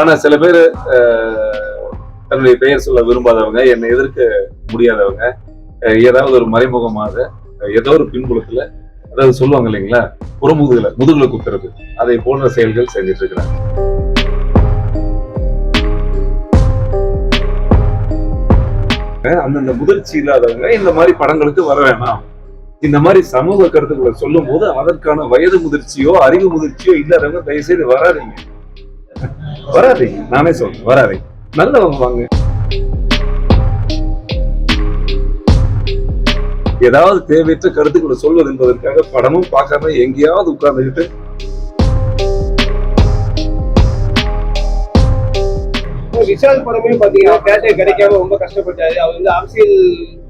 ஆனா சில பேர் தன்னுடைய பெயர் சொல்ல விரும்பாதவங்க என்னை எதிர்க்க முடியாதவங்க ஏதாவது ஒரு மறைமுகமாக ஏதோ ஒரு பின்புலத்துல அதாவது சொல்லுவாங்க இல்லைங்களா புறமுதுகுல முதுகுல குத்துறது அதை போன்ற செயல்கள் செஞ்சிட்டு இருக்கிறாங்க. அந்தந்த முதிர்ச்சி இல்லாதவங்க இந்த மாதிரி படங்களுக்கு வர வேணாம். இந்த மாதிரி சமூக கருத்துக்களை சொல்லும் போது அதற்கான வயது முதிர்ச்சியோ அறிவு முதிர்ச்சியோ இல்லாதவங்க தயவு செய்து வராதீங்க. வராது. நானே சொல்றேன் வராது. நல்லவங்க வாங்க. ஏதாவது தேவையற்ற கருத்துக்களை சொல்வது என்பதற்காக படமும் பார்க்காம எங்கேயாவது உட்கார்ந்துக்கிட்டு விஷால் படமே பாத்தீங்கன்னா தேட்டர் கிடைக்காம ரொம்ப கஷ்டப்பட்டாரு. அவர் வந்து அரசியல்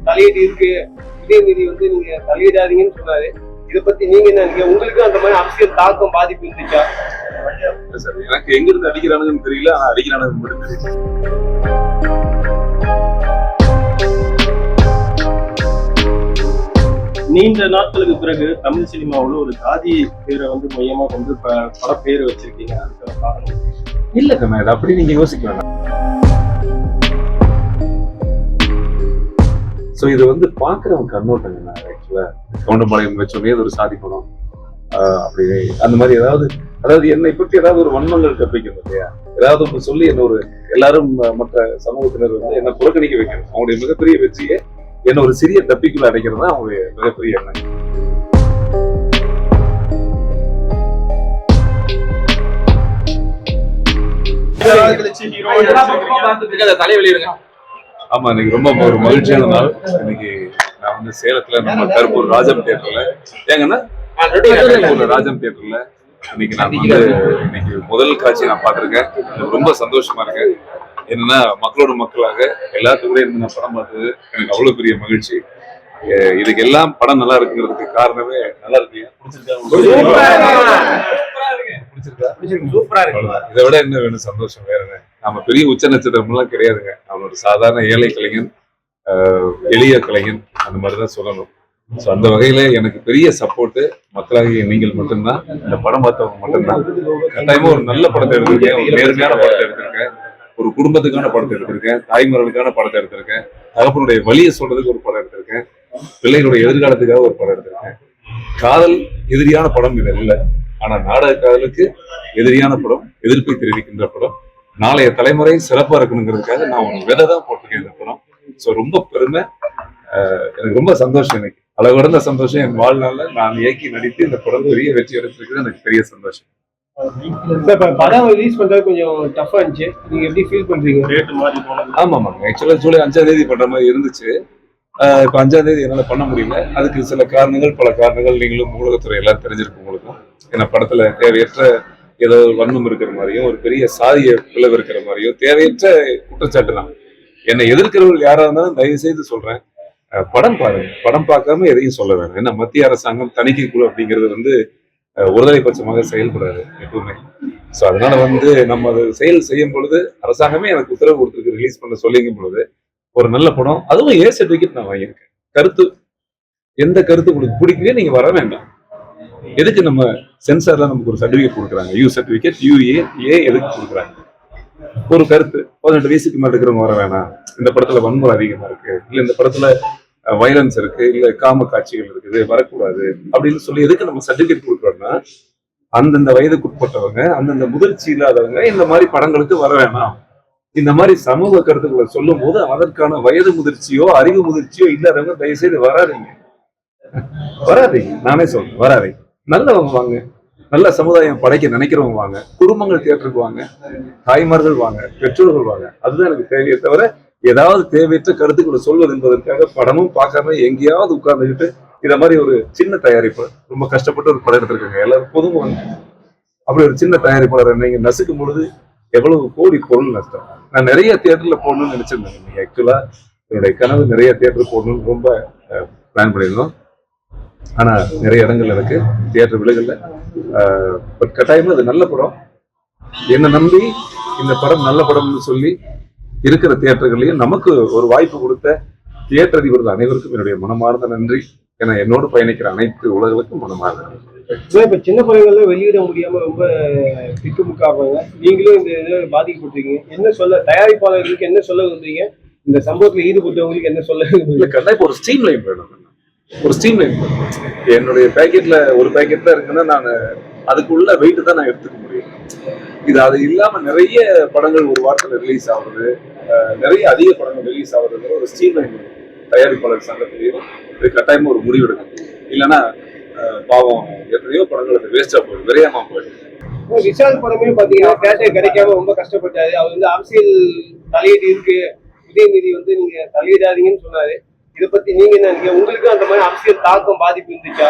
தலையீடு இருக்கு. உதயநிதி வந்து நீங்க தலையிடாதீங்கன்னு சொன்னாரு. இதை பத்தி நீங்க என்ன நினைக்கிறீங்க? உங்களுக்கு அந்த மாதிரி அரசியல் தாக்கம் பாதிப்பு இருந்துச்சா? இல்ல சார். எனக்கு எங்க இருந்து அடிக்கிறானுங்கன்னு தெரியல ஆனா அடிக்கிறானுங்க மட்டும் தெரியும் நீண்ட நாட்களுக்கு பிறகு தமிழ் சினிமாவுல ஒரு ஜாதி பேரை வந்து மையமா கொண்டு ப- பட பேர் வச்சிருக்கீங்க. அதுக்கான காரணம்? இல்ல இது அப்படி நீங்க யோசிக்க வேண்டாம் சோ இது வந்து பாக்குறவங்க கண்ணோட்டங்க ஆக்சுவலா கவுண்டம்பாளையம் வச்சோடனே இது ஒரு சாதி படம். அப்படி அந்த மாதிரி ஏதாவது அதாவது என்னை பற்றி ஏதாவது ஒரு வன்மங்கள் கற்பிக்கணும் இல்லையா? ஏதாவது ஒன்று சொல்லி என்ன ஒரு எல்லாரும் மற்ற சமூகத்தினர் வந்து என்ன புறக்கணிக்க வைக்கணும். அவங்களுடைய மிகப்பெரிய வெற்றியை என்ன ஒரு சிறிய டப்பிக்குள்ள அடைக்கிறது தான் அவங்களுடைய மிகப்பெரிய எண்ணம். ஆமா இன்னைக்கு ரொம்ப ஒரு மகிழ்ச்சியான நாள். இன்னைக்கு நான் வந்து சேலத்துல நம்ம கருப்பூர் ராஜம் தியேட்டர்ல. ஏங்கன்னா ராஜம் தியேட்டர்ல இன்னைக்கு நான் வந்து இன்னைக்கு முதல் காட்சி நான் பார்த்திருக்கேன். எனக்கு ரொம்ப சந்தோஷமா இருக்கு. என்னன்னா மக்களோட மக்களாக எல்லாத்துக்கும் கூட இருந்து நான் படம் பார்த்தது எனக்கு அவ்வளவு பெரிய மகிழ்ச்சி. இதுக்கு எல்லாம் படம் நல்லா இருக்குங்கிறதுக்கு காரணமே நல்லா இருக்கு. பிடிச்சிருக்கா? சூப்பரா அவ்வளவுதான். இதை விட என்ன வேணும்? சந்தோஷம் வேற என்ன? நம்ம பெரிய உச்ச நட்சத்திரம் எல்லாம் கிடையாதுங்க. அவன் ஒரு சாதாரண ஏழை கலைஞன் ஆஹ் எளிய கலைஞன் அந்த மாதிரிதான் சொல்லணும். ஸோ அந்த வகையில எனக்கு பெரிய சப்போர்ட் மக்களாகிய நீங்கள் மட்டும்தான். இந்த படம் பார்த்தவங்க மட்டும்தான். கட்டாயமா ஒரு நல்ல படத்தை எடுத்திருக்கேன். ஒரு நேர்மையான படத்தை எடுத்திருக்கேன். ஒரு குடும்பத்துக்கான படத்தை எடுத்திருக்கேன். தாய்மார்களுக்கான படத்தை எடுத்திருக்கேன். தகப்பனுடைய வழியை சொல்றதுக்கு ஒரு படம் எடுத்திருக்கேன். பிள்ளைகளுடைய எதிர்காலத்துக்காக ஒரு படம் எடுத்திருக்கேன். காதல் எதிரியான படம் இது இல்லை ஆனா நாடக காதலுக்கு எதிரியான படம் எதிர்ப்பை தெரிவிக்கின்ற படம் நாளைய தலைமுறை சிறப்பா இருக்கணுங்கிறதுக்காக நான் ஒரு விதை தான் போட்டிருக்கேன் இந்த படம். ஸோ ரொம்ப பெருமை. ஆஹ் எனக்கு ரொம்ப சந்தோஷம் எனக்கு அளவிடந்த சந்தோஷம் என் வாழ்நாள்ல நான் இயக்கி நடித்து இந்த படம் பெரிய வெற்றி எடுத்திருக்கிறது எனக்கு பெரிய சந்தோஷம். படம் ரிலீஸ் பண்றது கொஞ்சம் டஃபா இருந்துச்சு. நீங்க எப்படி ஃபீல் பண்றீங்க? ரேட்டு மாதிரி போனது. ஆமா ஆமாங்க ஆக்சுவலா ஜூலை அஞ்சாம் தேதி பண்ற மாதிரி இருந்துச்சு. ஆஹ் இப்ப அஞ்சாம் தேதி என்னால பண்ண முடியல. அதுக்கு சில காரணங்கள் பல காரணங்கள் நீங்களும் ஊடகத்துறை எல்லாம் தெரிஞ்சிருக்கு உங்களுக்கும். ஏன்னா படத்துல தேவையற்ற ஏதோ வன்மம் இருக்கிற மாதிரியும் ஒரு பெரிய சாதிய பிளவு இருக்கிற மாதிரியும் தேவையற்ற குற்றச்சாட்டு தான் என்னை எதிர்க்கிறவர்கள் யாரா இருந்தாலும் தயவு செய்து சொல்றேன். படம் பாருங்க படம் பார்க்காம எதையும் சொல்ல வேணாம். ஏன்னா மத்திய அரசாங்கம் தணிக்கை குழு அப்படிங்கிறது வந்து ஒருதலை பட்சமாக செயல்படாது எப்பவுமே. ஸோ அதனால வந்து நம்ம அது செயல் செய்யும் பொழுது அரசாங்கமே எனக்கு உத்தரவு கொடுத்துருக்கு ரிலீஸ் பண்ண சொல்லிங்கும் பொழுது ஒரு நல்ல படம். அதுவும் ஏ சர்டிஃபிகேட் நான் வாங்கியிருக்கேன். கருத்து எந்த கருத்து உங்களுக்கு பிடிக்கலையே நீங்க வர வேண்டாம். எதுக்கு நம்ம சென்சார்ல நமக்கு ஒரு சர்டிஃபிகேட் கொடுக்குறாங்க? யூ சர்டிஃபிகேட் யூஏ ஏ எதுக்கு கொடுக்குறாங்க? ஒரு கருத்து. பதினெட்டு வயசுக்கு மேல இருக்கிறவங்க வர வேணாம். இந்த படத்துல வன்முறை அதிகமா இருக்கு. இல்ல இந்த படத்துல வைலன்ஸ் இருக்கு இல்ல காம காட்சிகள் இருக்குது வரக்கூடாது அப்படின்னு சொல்லி எதுக்கு நம்ம சர்டிஃபிகேட் கொடுக்குறோம்னா அந்தந்த வயதுக்குட்பட்டவங்க அந்தந்த முதிர்ச்சி இல்லாதவங்க இந்த மாதிரி படங்களுக்கு வர வேணாம். இந்த மாதிரி சமூக கருத்துக்களை சொல்லும் போது அதற்கான வயது முதிர்ச்சியோ அறிவு முதிர்ச்சியோ இல்லாதவங்க தயவு செய்து வராதீங்க. வராதீங்க. நானே சொல்றேன் வராதீங்க. நல்லவங்க வாங்க. நல்ல சமுதாயம் படைக்க நினைக்கிறவங்க வாங்க. குடும்பங்கள் தேட்டருக்கு வாங்க. தாய்மார்கள் வாங்க. பெற்றோர்கள் வாங்க. அதுதான் எனக்கு தேவையே தவிர ஏதாவது தேவையற்ற கருத்துக்களை சொல்வது என்பதற்காக படமும் பார்க்காம எங்கேயாவது உட்கார்ந்துக்கிட்டு இத மாதிரி ஒரு சின்ன தயாரிப்பு ரொம்ப கஷ்டப்பட்டு ஒரு படம் எடுத்திருக்காங்க. எல்லாரும் பொதுவாங்க அப்படி ஒரு சின்ன தயாரிப்பாளர் நீங்க நசுக்கும் பொழுது எவ்வளவு கோடி பொருள் நஷ்டம். நான் நிறைய தியேட்டர்ல போடணும்னு நினைச்சிருந்தேன். நீங்க ஆக்சுவலா என்னுடைய கனவு நிறைய தியேட்டர் போடணும்னு ரொம்ப பிளான் பண்ணியிருந்தோம். ஆனா நிறைய இடங்கள் எனக்கு தியேட்டர் விலகல பட் கட்டாயமா அது நல்ல படம். என்னை நம்பி இந்த படம் நல்ல படம்னு சொல்லி இருக்கிற தியேட்டர்களையும் நமக்கு ஒரு வாய்ப்பு கொடுத்த தியேட்டர் அதிபர்கள் அனைவருக்கும் என்னுடைய மனமார்ந்த நன்றி. என என்னோடு பயணிக்கிற அனைத்து உலகளுக்கும் மனமார்ந்த நன்றி. இப்ப சின்ன படங்கள்ல வெளியிட முடியாம ரொம்ப திக்குமுக்காடுறாங்க நீங்களும் இந்த இதில் பாதிக்கப்பட்டிருக்கீங்க. என்ன சொல்ல தயாரிப்பாளர்களுக்கு என்ன சொல்ல வந்தீங்க இந்த சம்பவத்துல ஈடுபட்டவங்களுக்கு என்ன சொல்ல விரும்புறீங்க? இப்போ ஒரு ஸ்ட்ரீம் லைன் வேணும். ஒரு ஸ்ட்ரீம் லைன் என்னுடைய பேக்கெட்ல ஒரு பேக்கெட் தான் இருக்குன்னா நான் அதுக்குள்ள வெயிட் தான் நான் எடுத்துக்க முடியும். இது அது இல்லாம நிறைய படங்கள் ஒரு வாரத்துல ரிலீஸ் ஆகுறது நிறைய அதிக படங்கள் ரிலீஸ் ஆகுறது ஒரு ஸ்ட்ரீம் தயாரிப்பாளர் சங்கத்திலையும் இது கட்டாயமா ஒரு முடிவெடுக்கும் இல்லைன்னா பாவம் எத்தனையோ படங்கள் அது வேஸ்டா போயிடும் விரையமா போயிடும் விஷால் படமே பாத்தீங்கன்னா கேட்டே கிடைக்காம ரொம்ப கஷ்டப்பட்டாரு. அவர் வந்து அரசியல் தலையீடு இருக்கு. உதயநிதி வந்து நீங்க தலையிடாதீங்கன்னு சொன்னாரு. இதை பத்தி நீங்க என்ன நினைக்கிறீங்க? உங்களுக்கு அந்த மாதிரி அரசியல் தாக்கம் பாதிப்பு இருந்துச்சா?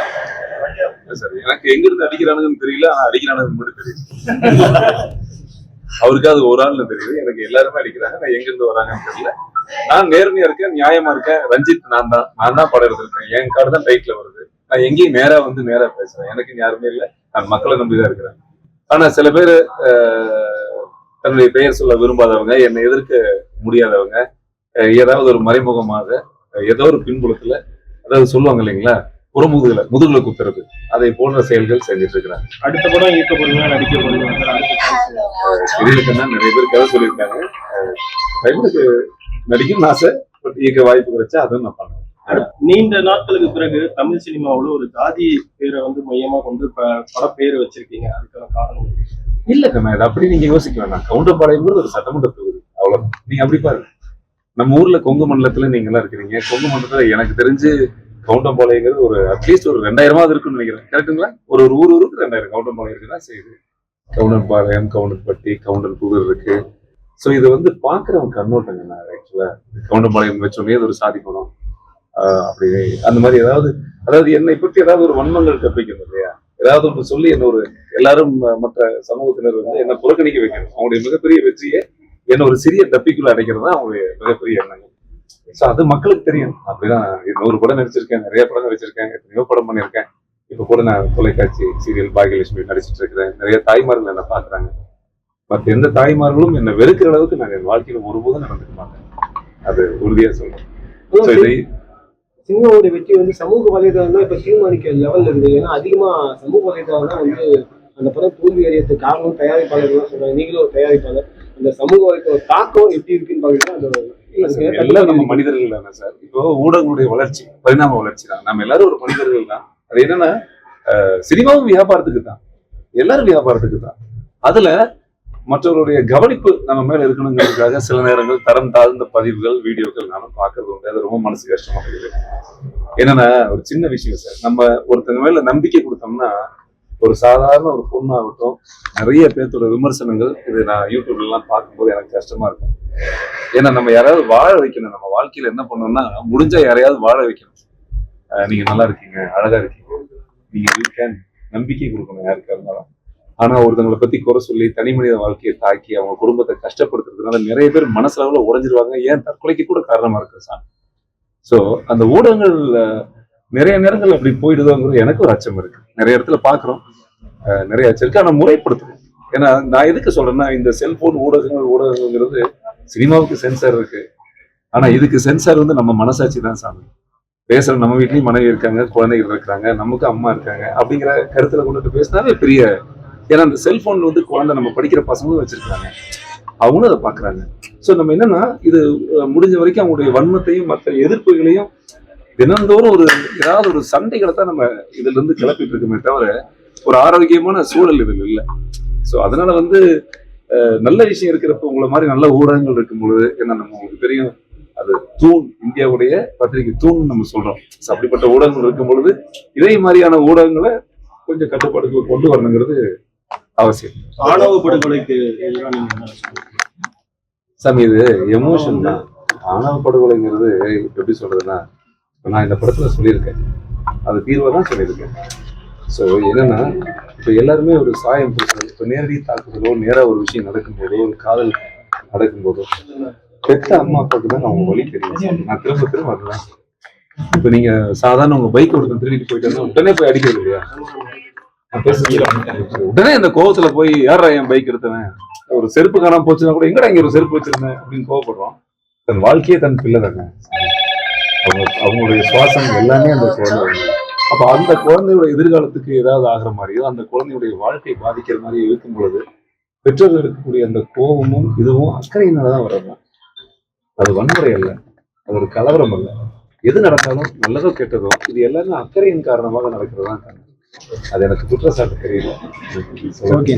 சார் எனக்கு எங்க இருந்து அடிக்கிறானுங்கன்னு தெரியல ஆனா அடிக்கிறானுங்க மட்டும் தெரியும் அவருக்கு அது ஒரு ஆள்னு தெரியுது. எனக்கு எல்லாருமே அடிக்கிறாங்க. நான் எங்க இருந்து வராங்கன்னு தெரியல. நான் நேர்மையா இருக்கேன் நியாயமா இருக்கேன். ரஞ்சித் நான் தான் நான் தான் படம் எடுத்திருக்கேன். என் கார்டு தான் டைட்ல வருது. நான் எங்கேயும் நேரா வந்து நேரா பேசுறேன். எனக்கு யாருமே இல்லை. நான் மக்களை நம்பிதான் இருக்கிறேன். ஆனா சில பேர் தன்னுடைய பெயர் சொல்ல விரும்பாதவங்க என்னை எதிர்க்க முடியாதவங்க ஏதாவது ஒரு மறைமுகமாக ஏதோ ஒரு பின்புலத்துல அதாவது சொல்லுவாங்க இல்லைங்களா புறமுதுகுல முதுகுல குத்துறது. அதை போன்ற செயல்கள் செஞ்சுட்டு இருக்கிறாங்க. அடுத்த படம் இயக்க நடிக்க போறீங்க சார் அடுத்த chance. தெரியலன்னா நிறைய பேர் கதை சொல்லியிருக்காங்க. பைபிளுக்கு நடிக்கணும்னு ஆசை பட் இயக்க வாய்ப்பு கிடைச்சா அதுவும் நான் பண்ணுவேன். நீண்ட நாட்களுக்கு பிறகு தமிழ் சினிமாவுல ஒரு ஜாதி பேரை வந்து மையமா கொண்டு ப- பட பேர் வச்சிருக்கீங்க. அதுக்கான காரணம்? இல்ல கண்ணா அப்படி நீங்க யோசிக்க வேண்டாம் கவுண்டர்பாளையங்கிறது ஒரு சட்டமன்ற தொகுதி. அவ்வளவுதான். நீங்க அப்படி பாருங்க. நம்ம ஊர்ல கொங்கு மண்டலத்துல நீங்க எல்லாம் இருக்கிறீங்க. கொங்கு மண்டலத்துல எனக்கு தெரிஞ்சு கவுண்டம்பாளையங்கிறது ஒரு அட்லீஸ்ட் ஒரு ரெண்டாயிரமாவது இருக்குன்னு நினைக்கிறேன். கரெக்ட்டுங்களா? ஒரு ஒரு ஊர் ஊருக்கு ரெண்டாயிரம். கவுண்டம்பாளையம் இருக்குதான் செய்யுது கவுண்டர்பாளையம் கவுண்டர்பட்டி கவுண்டர் புகழ் இருக்கு. ஸோ இது வந்து பார்க்குறவங்க கண்ணோட்டங்க நான் ஆக்சுவலா கவுண்டம்பாளையம் வச்சோடனே அது ஒரு சாதி ஆஹ் அப்படி அந்த மாதிரி ஏதாவது அதாவது என்னை பற்றி ஏதாவது ஒரு வன்மங்கள் கற்பிக்கணும் இல்லையா? ஏதாவது ஒன்று சொல்லி என்ன ஒரு எல்லாரும் மற்ற சமூகத்தினர் வந்து என்ன புறக்கணிக்க வைக்கணும். அவங்களுடைய மிகப்பெரிய வெற்றியை என்ன ஒரு சிறிய டப்பிக்குள்ள அடைக்கிறது தான் அவங்களுடைய மிகப்பெரிய எண்ணங்கள். ஸோ அது மக்களுக்கு தெரியும். அப்படிதான் நூறு படம் நடிச்சிருக்கேன் நிறைய படம் நடிச்சிருக்கேன் எத்தனையோ படம் பண்ணியிருக்கேன். இப்போ கூட நான் தொலைக்காட்சி சீரியல் பாகியலட்சுமி நடிச்சிட்டு இருக்கிறேன். நிறைய தாய்மார்கள் என்ன பார்க்குறாங்க. மற்ற எந்த தாய்மார்களும் என்னை வெறுக்கிற அளவுக்கு நான் என் வாழ்க்கையில ஒருபோதும் நடந்துக்க மாட்டேன். அது உறுதியா சொல்றேன். சினிமாவோட வெற்றி வந்து சமூக வலைதளம் தான் இப்ப தீர்மானிக்க லெவல்ல இருக்குது. ஏன்னா அதிகமா சமூக வலைதளம் தான் வந்து அந்த படம் தோல்வி அடையறதுக்கு காரணம் தயாரிப்பாளர் தான் சொல்றாங்க. நீங்களும் ஒரு தயாரிப்பாளர். அந்த சமூக வலைதள தாக்கம் எப்படி இருக்குன்னு பாத்தீங்கன்னா எல்லாம் நம்ம மனிதர்கள் தானே சார். இப்போ ஊடகங்களுடைய வளர்ச்சி பரிணாம வளர்ச்சி தான். நம்ம எல்லாரும் ஒரு மனிதர்கள் தான். அது என்னன்னா சினிமாவும் வியாபாரத்துக்கு தான். எல்லாரும் வியாபாரத்துக்கு தான். அதுல மற்றவருடைய கவனிப்பு நம்ம மேல இருக்கணுங்கிறதுக்காக சில நேரங்கள் தரம் தாழ்ந்த பதிவுகள் வீடியோக்கள் நானும் பார்க்கறது உண்டு. அது ரொம்ப மனசு கஷ்டமா இருக்குது. என்னன்னா ஒரு சின்ன விஷயம் சார். நம்ம ஒருத்தங்க மேல நம்பிக்கை கொடுத்தோம்னா ஒரு சாதாரண ஒரு பொண்ணாகட்டும் நிறைய பேர்த்தோட விமர்சனங்கள் இது நான் யூடியூப்லாம் பார்க்கும்போது எனக்கு கஷ்டமா இருக்கும். ஏன்னா நம்ம யாராவது வாழ வைக்கணும். நம்ம வாழ்க்கையில என்ன பண்ணணும்னா முடிஞ்ச யாரையாவது வாழ வைக்கணும். நீங்க நல்லா இருக்கீங்க அழகா இருக்கீங்க. நீங்க you நம்பிக்கை கொடுக்கணும் யாருக்கா இருந்தாலும். ஆனா ஒருத்தவங்களை பத்தி குறை சொல்லி தனி மனித வாழ்க்கையை தாக்கி அவங்க குடும்பத்தை கஷ்டப்படுத்துறதுனால நிறைய பேர் மனசளவுல உடஞ்சிருவாங்க ஏன் தற்கொலைக்கு கூட காரணமா இருக்கு சார் சோ அந்த ஊடகங்கள் நிறைய நேரங்கள் அப்படி போயிடுதோங்கிறது எனக்கு ஒரு அச்சம் இருக்கு. நிறைய இடத்துல பாக்குறோம் நிறைய அச்சம் இருக்கு. ஆனா முறைப்படுத்தணும் ஏன்னா நான் எதுக்கு சொல்றேன்னா இந்த செல்போன் ஊடகங்கள் ஊடகங்கிறது சினிமாவுக்கு சென்சார் இருக்கு. ஆனா இதுக்கு சென்சார் வந்து நம்ம மனசாட்சி தான் சாமி. பேசுற நம்ம வீட்லயும் மனைவி இருக்காங்க குழந்தைகள் இருக்காங்க நமக்கு அம்மா இருக்காங்க அப்படிங்கிற கருத்துல கொண்டுட்டு பேசினாவே பெரிய ஏன்னா அந்த செல்போன் வந்து குழந்தை நம்ம படிக்கிற பசங்களும் வச்சிருக்காங்க அவங்களும் அதை பாக்குறாங்க சோ நம்ம என்னன்னா இது முடிஞ்ச வரைக்கும் அவங்களுடைய வன்மத்தையும் மற்ற எதிர்ப்புகளையும் தினந்தோறும் ஒரு ஏதாவது ஒரு சண்டைகளை தான் நம்ம இதுல இருந்து கிளப்பிட்டு இருக்கோமே தவிர ஒரு ஆரோக்கியமான சூழல் இதில் இல்லை. ஸோ அதனால வந்து நல்ல விஷயம் இருக்கிறப்ப உங்களை மாதிரி நல்ல ஊடகங்கள் இருக்கும் பொழுது என்ன நம்ம உங்களுக்கு தெரியும்? அது தூண் இந்தியாவுடைய பத்திரிகை தூண் நம்ம சொல்றோம். அப்படிப்பட்ட ஊடகங்கள் இருக்கும் பொழுது இதே மாதிரியான ஊடகங்களை கொஞ்சம் கட்டுப்பாடுகளை கொண்டு வரணுங்கிறது அவசியம். ஆணவ படுகொலைக்கு? சாமி இது எமோஷன் தான். ஆணவ படுகொலைங்கிறது எப்படி சொல்றதுன்னா நான் இந்த படத்தில் சொல்லியிருக்கேன். அது தீர்வை தான் சொல்லியிருக்கேன். ஸோ என்னன்னா இப்போ எல்லாருமே ஒரு சாயம் பூசுறது இப்போ நேரடி தாக்குதலோ நேராக ஒரு விஷயம் நடக்கும்போதோ ஒரு காதல் நடக்கும்போதோ பெத்த அம்மா அப்பாவுக்கு தான் அவங்க வழி தெரியும். நான் திரும்ப திரும்ப அதுதான் இப்போ நீங்கள் சாதாரண உங்கள் பைக் ஒருத்தன் திருடிட்டு போயிட்டு உடனே போய் அடிக்கிறது இல்லையா உடனே அந்த கோவத்துல போய் யாரா என் பைக் எடுத்தவன்? ஒரு செருப்பு காணாம போச்சுன்னா கூட எங்கடா இங்க ஒரு செருப்பு வச்சிருந்தேன்? அப்படின்னு கோவப்படுறோம். தன் வாழ்க்கையே தன் பிள்ளை தானே. அவங்க அவங்களுடைய சுவாசம் எல்லாமே அந்த குழந்தை அப்ப அந்த குழந்தையோட எதிர்காலத்துக்கு ஏதாவது ஆகிற மாதிரியோ அந்த குழந்தையுடைய வாழ்க்கை பாதிக்கிற மாதிரியோ இருக்கும் பொழுது பெற்றோர்கள் இருக்கக்கூடிய அந்த கோபமும் இதுவும் அக்கறையினாலதான் வர்றதுதான். அது வன்முறை அல்ல. அது ஒரு கலவரம் அல்ல. எது நடந்தாலும் நல்லதோ கெட்டதோ இது எல்லாமே அக்கறையின் காரணமாக நடக்கிறதா அது எனக்கு குற்றச்சாட்டு தெரியல. ஓகே